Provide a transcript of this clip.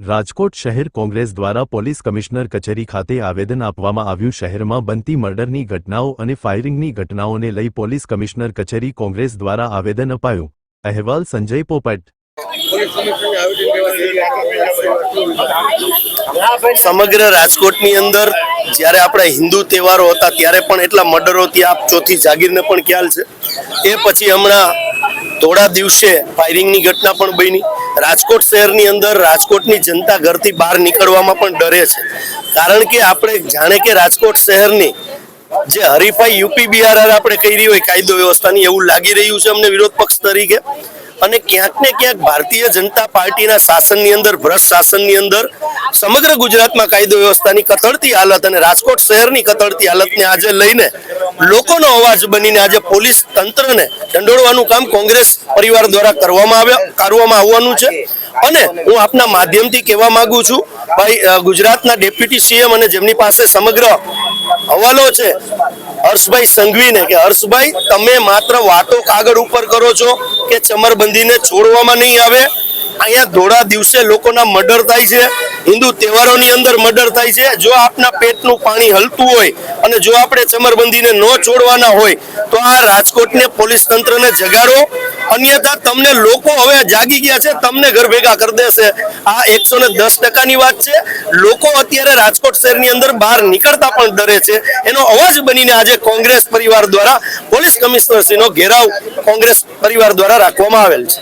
રાજકોટ શહેર કોંગ્રેસ દ્વારા police commissioner કચેરી ખાતે આવેદન આપવામાં આવ્યું. શહેરમાં બનતી મર્ડરની ઘટનાઓ અને ફાયરિંગની ઘટનાઓને લઈ પોલીસ કમિશનર કચેરી કોંગ્રેસ દ્વારા આવેદન અપાયું. અહેવાલ સંજય પોપટ. સમગ્ર રાજકોટની અંદર જ્યારે આપણા હિન્દુ તહેવારો હતા, ત્યારે પણ એટલા મર્ડરો ત્યાં ચોથી જાગીરને પણ ખ્યાલ છે. એ પછી હમણાં થોડા દિવસે ફાયરિંગની ઘટના પણ બની. રાજકોટ શહેરની અંદર રાજકોટની જનતા ઘરથી બહાર નીકળવામાં પણ ડરે છે. કારણ કે આપણે જાણે કે રાજકોટ શહેરની જે હરીફાઈ યુપી બિહાર હારે આપણે કરી હોય કાયદો વ્યવસ્થાની એવું લાગી રહ્યું છે અમને વિરોધ પક્ષ તરીકે. અને ક્યાંક ને ક્યાંક ભારતીય જનતા પાર્ટીના શાસનની અંદર, ભ્રષ્ટ શાસનની અંદર, સમગ્ર ગુજરાતમાં કાયદો વ્યવસ્થાની કથળતી હાલત અને રાજકોટ શહેરની કથળતી હાલતને આજે લઈને લોકોનો અવાજ બનીને આજે પોલીસ તંત્રને દંડોળવાનું કામ કોંગ્રેસ પરિવાર દ્વારા કરવામાં આવ્યા કરવામાં આવવાનું છે. અને હું આપના માધ્યમથી કહેવા માંગુ છું, ભાઈ ગુજરાતના ડેપ્યુટી સીએમ અને જેમની પાસે સમગ્ર હવાલો છે હર્ષભાઈ સંઘવીને કે હર્ષભાઈ, તમે માત્ર વાતો કાગળ ઉપર કરો છો કે ચમરબંધીને છોડવામાં નહીં આવે? અહીંયા ધોળા દિવસે લોકોના મર્ડર થાય છે, હિન્દુ તહેવારોની અંદર મર્ડર થાય છે. જો આપના પેટનું પાણી હલતું હોય અને જો આપણે ચમરબંધીને ન છોડવાના હોય, તો આ રાજકોટને પોલીસ તંત્રને જગાડો. અન્યથા તમને લોકો હવે જાગી ગયા છે, તમને ઘર ભેગા કરી દેશે. આ એકસો ને દસ ટકાની વાત છે. લોકો અત્યારે રાજકોટ શહેરની અંદર બહાર નીકળતા પણ ડરે છે. એનો અવાજ બનીને આજે કોંગ્રેસ પરિવાર દ્વારા, પોલીસ કમિશનરશ્રીનો ઘેરાવ કોંગ્રેસ પરિવાર દ્વારા રાખવામાં આવેલ છે.